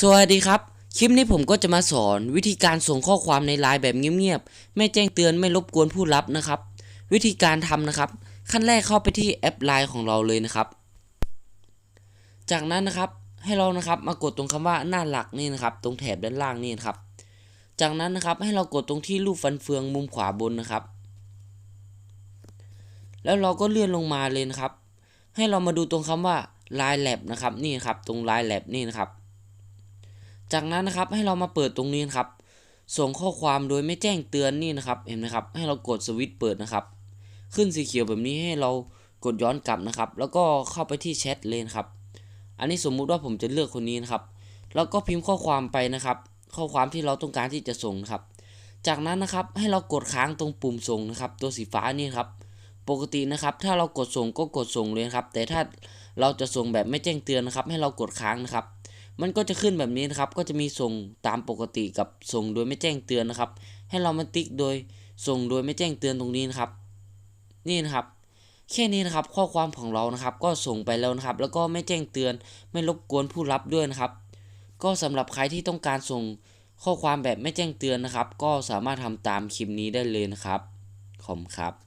สวัสดีครับ คลิปนี้ผมก็จะมาสอนวิธีการส่งข้อความในไลน์แบบเงียบๆ ไม่แจ้งเตือนไม่รบกวนผู้รับนะครับ วิธีการทำนะครับ ขั้นแรกเข้าไปที่แอปไลน์ของเราเลยนะครับ จากนั้นนะครับให้เรานะครับมากดตรงคำว่าหน้าหลักนี่นะครับ ตรงแถบด้านล่างนี่นะครับ จากนั้นนะครับให้เรากดตรงที่รูปฟันเฟืองมุมขวาบนนะครับ แล้วเราก็เลื่อนลงมาเลยนะครับ ให้เรามาดูตรงคำว่า Line Lab นะครับนี่ครับ ตรง Line Lab นี่นะครับ จากนั้นนะครับให้เรามาเปิดตรงนี้นะครับ ส่งข้อความโดยไม่แจ้งเตือนนี่นะครับ เห็นไหมครับ ให้เรากดสวิตช์เปิดนะครับ ขึ้นสีเขียวแบบนี้ให้เรากดย้อนกลับนะครับ แล้วก็เข้าไปที่แชทเลยนะครับ อันนี้สมมุติว่าผมจะเลือกคนนี้นะครับ แล้วก็พิมพ์ข้อความไปนะครับ ข้อความที่เราต้องการที่จะส่งนะครับ จากนั้นนะครับให้เรากดค้างตรงปุ่มส่งนะครับ ตัวสีฟ้านี่ครับ ปกตินะครับ ถ้าเรากดส่งก็กดส่งเลยครับ แต่ถ้าเราจะส่งแบบไม่แจ้งเตือนนะครับ ให้เรากดค้างนะครับ มันก็จะขึ้นแบบนี้นะครับ ก็จะมีส่งตามปกติกับส่งโดยไม่แจ้งเตือนนะครับ ให้เรามาติ๊กโดยส่งโดยไม่แจ้งเตือนตรงนี้นะครับ นี่นะครับ แค่นี้นะครับข้อความของเรานะครับ ก็ส่งไปแล้วนะครับ แล้วก็ไม่แจ้งเตือนไม่รบกวนผู้รับด้วยนะครับ ก็สำหรับใครที่ต้องการส่งข้อความแบบไม่แจ้งเตือนนะครับ ก็สามารถทำตามคลิปนี้ได้เลยนะครับขอบครับ